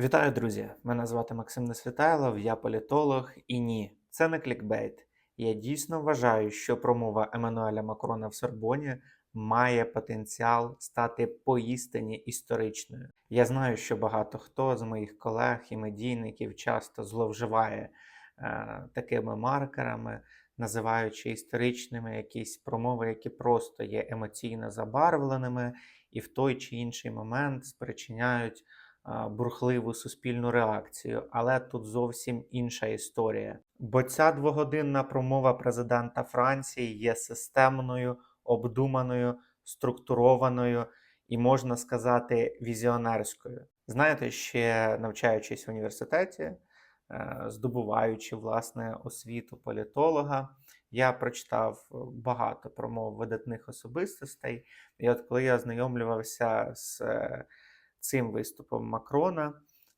Вітаю, друзі! Мене звати Максим Несвітайлов, я політолог і ні, це не клікбейт. Я дійсно вважаю, що промова Еммануеля Макрона в Сорбоні має потенціал стати поістині історичною. Я знаю, що багато хто з моїх колег і медійників часто зловживає е, такими маркерами, називаючи історичними якісь промови, які просто є емоційно забарвленими, і в той чи інший момент спричиняють бурхливу суспільну реакцію, але тут зовсім інша історія. Бо ця двогодинна промова президента Франції є системною, обдуманою, структурованою і, можна сказати, візіонерською. Знаєте, ще навчаючись в університеті, е, здобуваючи власне освіту політолога, я прочитав багато промов видатних особистостей. І от коли я ознайомлювався з е, цим виступом Макрона,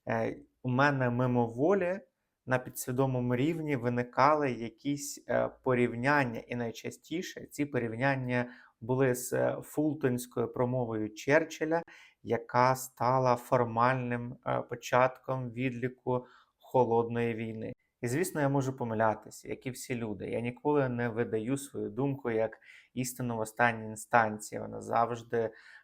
е, у мене мимоволі на підсвідомому рівні виникали якісь е, порівняння, і найчастіше ці порівняння були з е, фултонською промовою Черчилля, яка стала формальним початком відліку холодної війни. І звісно, я можу помилятися, як і всі люди. Я ніколи не видаю свою думку як істину в останній інстанції. Вона завжди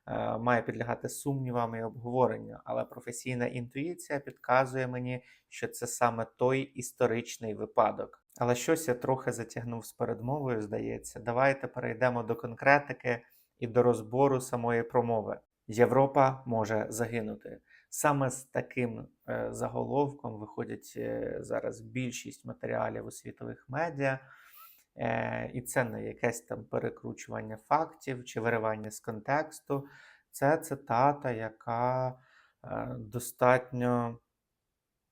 е, має підлягати сумнівам і обговоренню. Але професійна інтуїція підказує мені, що це саме той історичний випадок. Але щось я трохи затягнув з передмовою, здається. Давайте перейдемо до конкретики і до розбору самої промови. Європа може загинути. Саме з таким е, заголовком виходять е, зараз більшість матеріалів у світових медіа, е, і це не якесь там перекручування фактів чи виривання з контексту. Це цитата, яка достатньо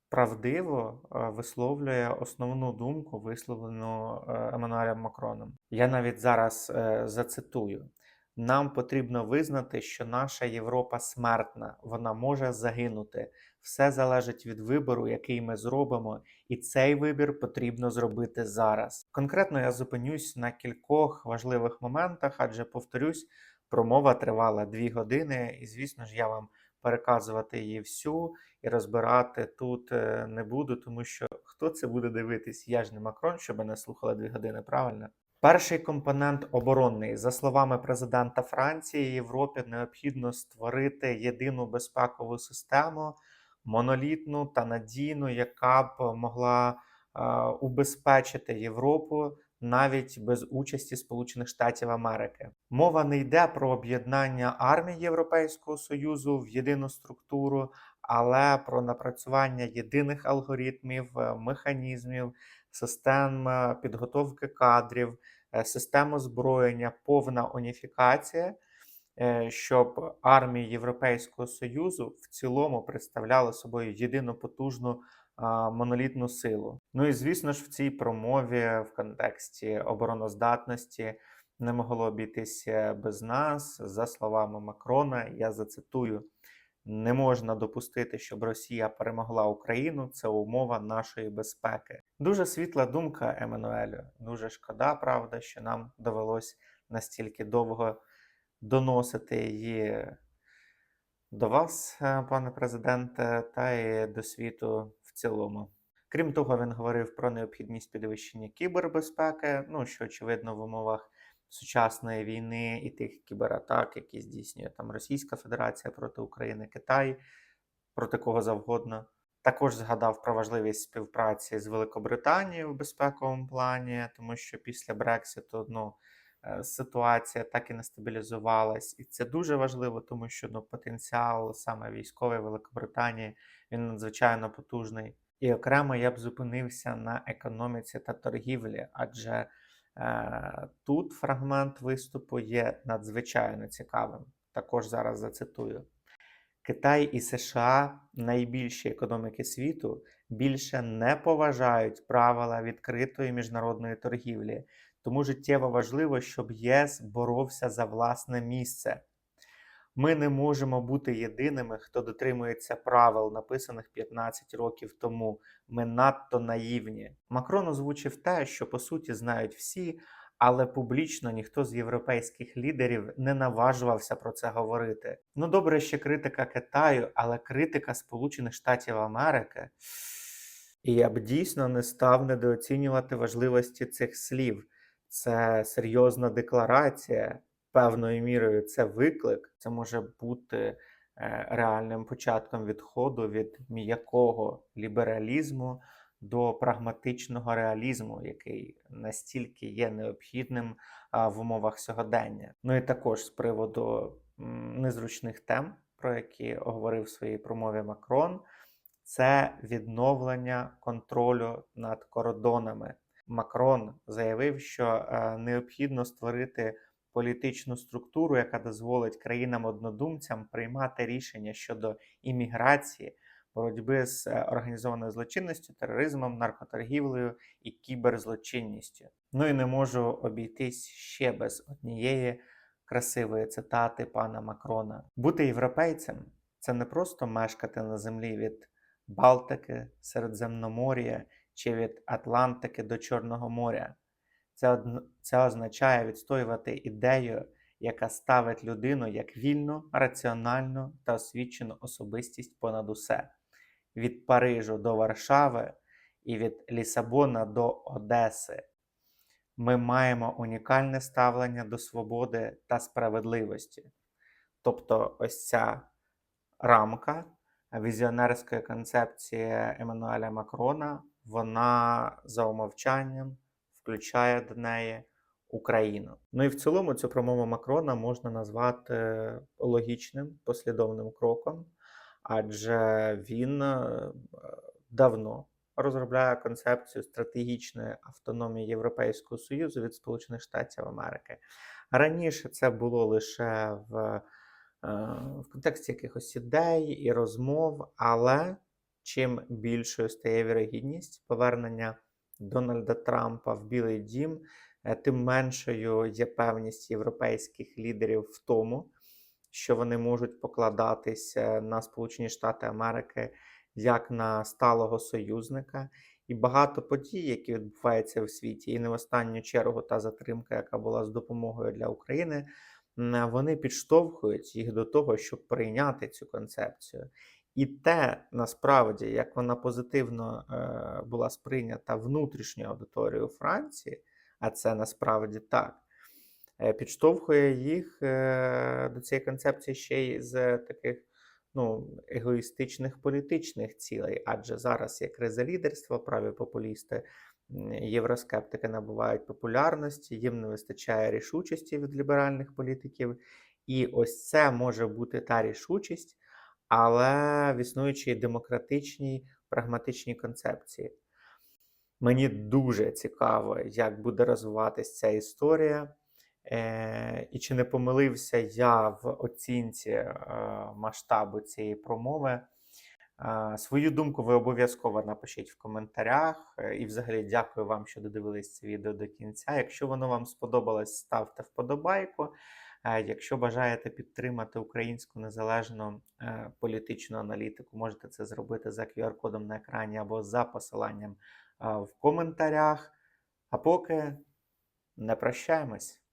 правдиво висловлює основну думку, висловлену Еммануелем Макроном. Я навіть зараз зацитую. Нам потрібно визнати, що наша Європа смертна, вона може загинути. Все залежить від вибору, який ми зробимо, і цей вибір потрібно зробити зараз. Конкретно я зупинюсь на кількох важливих моментах, адже повторюсь, промова тривала дві години, і звісно ж, я вам переказувати її всю і розбирати тут е, не буду, тому що хто це буде дивитись? Я ж не Макрон, щоб мене слухали дві години, правильно? Перший компонент оборонний. За словами президента Франції, Європі необхідно створити єдину безпекову систему, монолітну та надійну, яка б могла е, убезпечити Європу навіть без участі Сполучених Штатів Америки. Мова не йде про об'єднання армій Європейського Союзу в єдину структуру, але про напрацювання єдиних алгоритмів, е, механізмів, систем підготовки кадрів, е, систем озброєння, повна уніфікація, е, щоб армії Європейського Союзу в цілому представляли собою єдину потужну монолітну силу. Ну і звісно ж, в цій промові в контексті обороноздатності не могло обійтися без нас. За словами Макрона, я зацитую. Не можна допустити, щоб Росія перемогла Україну. Це умова нашої безпеки. Дуже світла думка Еммануелю. Дуже шкода, правда, що нам довелось настільки довго доносити її до вас, е, пане президенте, та й до світу в цілому. Крім того, він говорив про необхідність підвищення кібербезпеки, ну що очевидно в умовах сучасної війни і тих кібератак, які здійснює там Російська Федерація проти України, Китай проти кого завгодно. Також згадав про важливість співпраці з Великобританією в безпековому плані, тому що після Брекситу ну, е, ситуація так і не стабілізувалась, і це дуже важливо, тому що ну, потенціал саме військової Великобританії він надзвичайно потужний. І окремо я б зупинився на економіці та торгівлі, адже Тут фрагмент виступу є надзвичайно цікавим. Також зараз зацитую: Китай і США, найбільші економіки світу, більше не поважають правила відкритої міжнародної торгівлі, тому життєво важливо, щоб ЄС боровся за власне місце. Ми не можемо бути єдиними, хто дотримується правил, написаних 15 років тому. Ми надто наївні. Макрон озвучив те, що по суті знають всі, але публічно ніхто з європейських лідерів не наважувався про це говорити. Ну добре, ще критика Китаю, але критика Сполучених Штатів Америки. І я б дійсно не став недооцінювати важливості цих слів. Це серйозна декларація, певною мірою це виклик. Це може бути е, реальним початком відходу від м'якого лібералізму до прагматичного реалізму, який настільки є необхідним в умовах сьогодення. Ну і також з приводу незручних тем, про які говорив в своїй промові Макрон, це відновлення контролю над кордонами. Макрон заявив, що е, необхідно створити політичну структуру, яка дозволить країнам-однодумцям приймати рішення щодо імміграції, боротьби з е, організованою злочинністю, тероризмом, наркоторгівлею і кіберзлочинністю. Ну і не можу обійтись ще без однієї красивої цитати пана Макрона: бути європейцем це не просто мешкати на землі від Балтики, Середземномор'я чи від Атлантики до Чорного моря. Це, це означає відстоювати ідею, яка ставить людину як вільну, раціональну та освічену особистість понад усе від Парижу до Варшави і від Лісабона до Одеси. Ми маємо унікальне ставлення до свободи та справедливості. Тобто, ось ця рамка візіонерської концепції Еммануеля Макрона, вона за умовчанням включає до неї Україну. Ну і в цілому цю промову Макрона можна назвати логічним послідовним кроком, адже він е, давно розробляє концепцію стратегічної автономії Європейського Союзу від Сполучених Штатів Америки. Раніше це було лише в, е, в контексті якихось ідей і розмов, але чим більшою стає вірогідність повернення Дональда Трампа в Білий Дім, е, тим меншою є певність європейських лідерів в тому, що вони можуть покладатися на Сполучені Штати Америки як на сталого союзника. І багато подій, які відбуваються в світі, і не в останню чергу та затримка, яка була з допомогою для України, вони підштовхують їх до того, щоб прийняти цю концепцію. І те насправді, як вона позитивно е, була сприйнята внутрішньою аудиторією Франції, а це насправді так, е, підштовхує їх е, до цієї концепції ще й з таких ну, егоїстичних політичних цілей, адже зараз є криза лідерства, праві популісти, євроскептики набувають популярності, їм не вистачає рішучості від ліберальних політиків. І ось це може бути та рішучість, але в існуючій демократичній прагматичній концепції. Мені дуже цікаво, як буде розвиватися ця історія. Е, і чи не помилився я в оцінці е, масштабу цієї промови? Е, свою думку ви обов'язково напишіть в коментарях. Е, І, взагалі, дякую вам, що додивились це відео до кінця. Якщо воно вам сподобалось, ставте вподобайку. Якщо бажаєте підтримати українську незалежну е, політичну аналітику, можете це зробити за QR-кодом на екрані або за посиланням е, в коментарях. А поки не прощаємось.